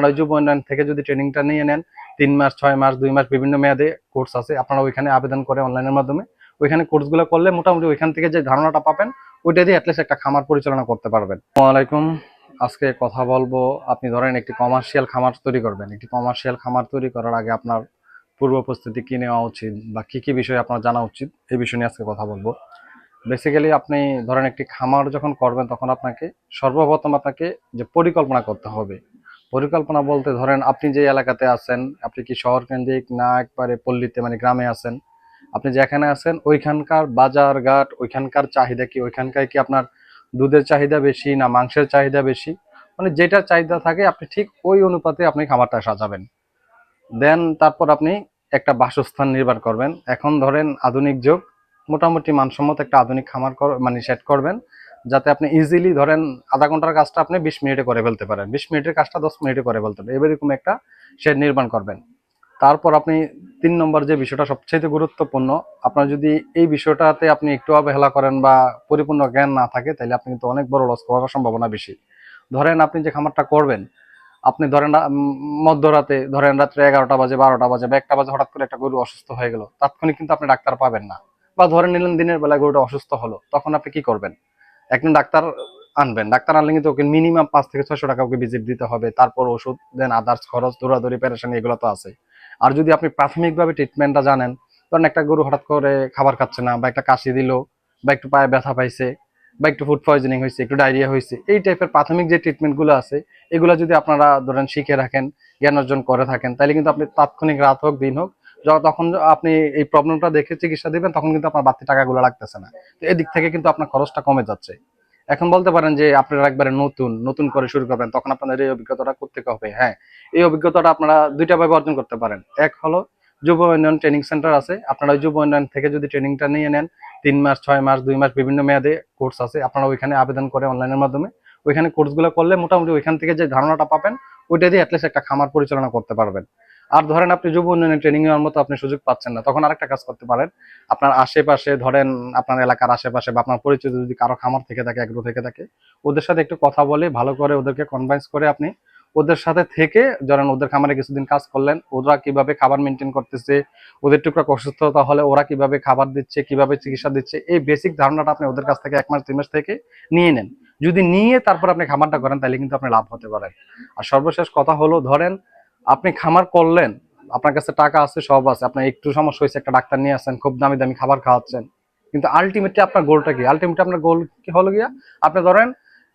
আপনারা যুব উন্নয়ন থেকে যদি ট্রেনিংটা নিয়ে নেন, তিন মাস, ছয় মাস, দুই মাস বিভিন্ন মেয়াদে কোর্স আছে, আপনারা ওইখানে আবেদন করে অনলাইনের মাধ্যমে ওইখানে কোর্সগুলো করলে মোটামুটি ওইখান থেকে যে ধারণাটা পাবেন, ওইটা দিয়ে অ্যাটলিস্ট একটা খামার পরিচালনা করতে পারবেন। আসসালামাইকুম আজকে কথা বলব, আপনি ধরেন একটি কমার্শিয়াল খামার তৈরি করবেন। একটি কমার্শিয়াল খামার তৈরি করার আগে আপনার পূর্ব প্রস্তুতি কি নেওয়া উচিত বা কি কি বিষয়ে আপনার জানা উচিত, এই বিষয় নিয়ে আজকে কথা বলব। বেসিক্যালি আপনি ধরেন একটি খামার যখন করবেন, তখন আপনাকে সর্বপ্রথম আপনাকে যে পরিকল্পনা করতে হবে পরিকল্পনা বলতে ধরেন আপনি যে এলাকাতে আছেন, আপনি কি শহর কেন্দ্রিক না একবারে পল্লীতে মানে গ্রামে আছেন? আপনি যেখানে আছেন, ওইখানকার বাজার ঘাট, ওইখানকার চাহিদা কি ওইখানকার কি আপনার দুধের চাহিদা বেশি না মাংসের চাহিদা বেশি? মানে যেটা চাহিদা থাকে, আপনি ঠিক ওই অনুপাতে আপনি খামারটা সাজাবেন। দেন তারপর আপনি একটা বাসস্থান নির্মাণ করবেন। এখন ধরেন আধুনিক যুগ, মোটামুটি মানসম্মত একটা আধুনিক খামার মানে সেট করবেন। যাতে আপনি ইজিলি ধরেন আধা ঘণ্টার কাজটা আপনি বিশ মিনিটে করে ফেলতে পারেন। বিশ মিনিটের কাজটা দশ মিনিটে করে ফেলতে পারেন। এরকম একটা শেড নির্মাণ করবেন। তারপর আপনি তিন নম্বর যে বিষয়টা সবচেয়ে গুরুত্বপূর্ণ, আপনার যদি এই বিষয়টাতে আপনি একটু অবহেলা করেন বা পরিপূর্ণ জ্ঞান না থাকে, তাহলে আপনি কিন্তু অনেক বড় লস করার সম্ভাবনা বেশি। ধরেন আপনি যে খামারটা করবেন, আপনি ধরেন মধ্যরাতে ধরেন রাত্রে এগারোটা বাজে, বারোটা বাজে বা একটা বাজে হঠাৎ করে একটা গরু অসুস্থ হয়ে গেল, তাৎক্ষণিক কিন্তু আপনি ডাক্তার পাবেন না। বা ধরে নিলেন দিনের বেলায় গরুটা অসুস্থ হলো, তখন আপনি কি করবেন? একজন ডাক্তার আনবেন। ডাক্তার আনলে কিন্তু ওকে মিনিমাম পাঁচ থেকে ছয়শো টাকা ওকে ভিজিট দিতে হবে। তারপর ওষুধ দেন আদার্স খরচ, দৌড়াদৌড়ি প্যারেশানি এগুলো তো আছে আর যদি আপনি প্রাথমিকভাবে ট্রিটমেন্টটা জানেন, ধরেন একটা গরু হঠাৎ করে খাবার খাচ্ছে না বা একটা কাশি দিল বা একটু পায়ে ব্যথা পাইছে বা একটু ফুড পয়জনিং হয়েছে একটু ডায়রিয়া হয়েছে এই টাইপের প্রাথমিক যে ট্রিটমেন্টগুলো আছে, এগুলো যদি আপনারা ধরেন শিখে রাখেন, জ্ঞান অর্জন করে থাকেন তাহলে কিন্তু আপনি তাৎক্ষণিক রাত হোক, দিন হোক তখন আপনি এই প্রবলেমটা দেখে চিকিৎসা দিবেন, তখন কিন্তু আপনার বাড়তি টাকাগুলো লাগতেছে না। তো এদিক থেকে কিন্তু আপনার খরচটা কমে যাচ্ছে। এখন বলতে পারেন যে আপনারা একবারে নতুন নতুন করে শুরু করবেন, তখন আপনাদের এই অভিজ্ঞতাটা করতে হবে। হ্যাঁ এই অভিজ্ঞতাটা আপনারা দুইটা ভাবে অর্জন করতে পারেন। এক হলো যুব উন্নয়ন ট্রেনিং সেন্টার আছে। আপনারা ওই যুব উন্নয়ন থেকে যদি ট্রেনিংটা নিয়ে নেন, তিন মাস, ছয় মাস, দুই মাস বিভিন্ন মেয়াদে কোর্স আছে। আপনারা ওইখানে আবেদন করে অনলাইনের মাধ্যমে ওইখানে কোর্সগুলো করলে মোটামুটি ওইখান থেকে যে ধারণাটা পাবেন, ওইটা দিয়ে অ্যাটলিস্ট একটা খামার পরিচালনা করতে পারবেন। আর ধরেন আপনি যুব উন্নয়নের ট্রেনিং এর মতো আপনি সুযোগ পাচ্ছেন না, তখন আরেকটা কাজ করতে পারেন। আপনার আশেপাশে ধরেন আপনার এলাকার আশেপাশে বা আপনার পরিচিত যদি কারও খামার থেকে থাকে, এগ্রো থেকে থাকে, ওদের সাথে একটু কথা বলে, ভালো করে ওদেরকে কনভিন্স করে আপনি ওদের সাথে থেকে ধরেন ওদের খামারে কিছুদিন কাজ করলেন, ওরা কীভাবে খাবার মেনটেন করতেছে, ওদের টুকরা অসুস্থতা হলে ওরা কীভাবে খাবার দিচ্ছে, কীভাবে চিকিৎসা দিচ্ছে, এই বেসিক ধারণাটা আপনি ওদের কাছ থেকে এক মাস তিন মাস থেকে নিয়ে নেন। যদি নিয়ে তারপর আপনি খামারটা করেন, তাহলে কিন্তু আপনি লাভ হতে পারেন। আর সর্বশেষ কথা হলো, ধরেন আপনি খামার করলেন, আপনার কাছে টাকা আছে, সব আছে, আপনার একটু সমস্যা হয়েছে, একটা ডাক্তার নিয়ে আসেন খুব দামি দামি খাবার খাওয়াচ্ছেন। কিন্তু আলটিমেটলি আপনার গোলটা কি? আলটিমেটলি আপনার গোল কি হলো গিয়া? আপনি ধরেন,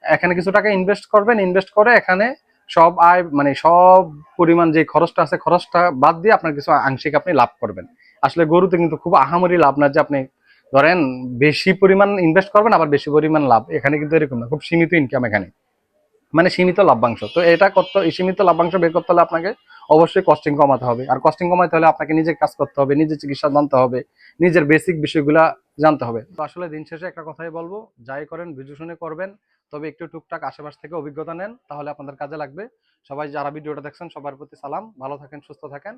এখানে কিছু টাকা ইনভেস্ট করবেন ইনভেস্ট করে এখানে সব আয় মানে সব পরিমাণ যে খরচটা আছে, খরচটা বাদ দিয়ে আপনার কিছু আংশিক আপনি লাভ করবেন। আসলে গরুতে কিন্তু খুব আহামরি লাভ না যে আপনি ধরেন, বেশি পরিমাণ ইনভেস্ট করবেন, আবার বেশি পরিমাণ লাভ। এখানে কিন্তু এরকম না, খুব সীমিত ইনকাম এখানে। মানে সীমিত লাভ্যাংশ। তো এটা করতে সীমিত লাভ্যাংশ বের করতে হলে আপনাকে অবশ্যই কস্টিং কমাতে হবে। আর কস্টিং কমাতে হলে আপনাকে নিজের কাজ করতে হবে নিজের চিকিৎসা জানতে হবে, নিজের বেসিক বিষয়গুলা জানতে হবে। তো আসলে দিন শেষে একটা কথাই বলব, যাই করেন, বুঝে শুনে করবেন, তবে একটু টুকটাক আশেপাশ থেকে অভিজ্ঞতা নেন, তাহলে আপনাদের কাজে লাগবে। সবাই যারা ভিডিওটা দেখছেন, সবার প্রতি সালাম। ভালো থাকেন, সুস্থ থাকেন।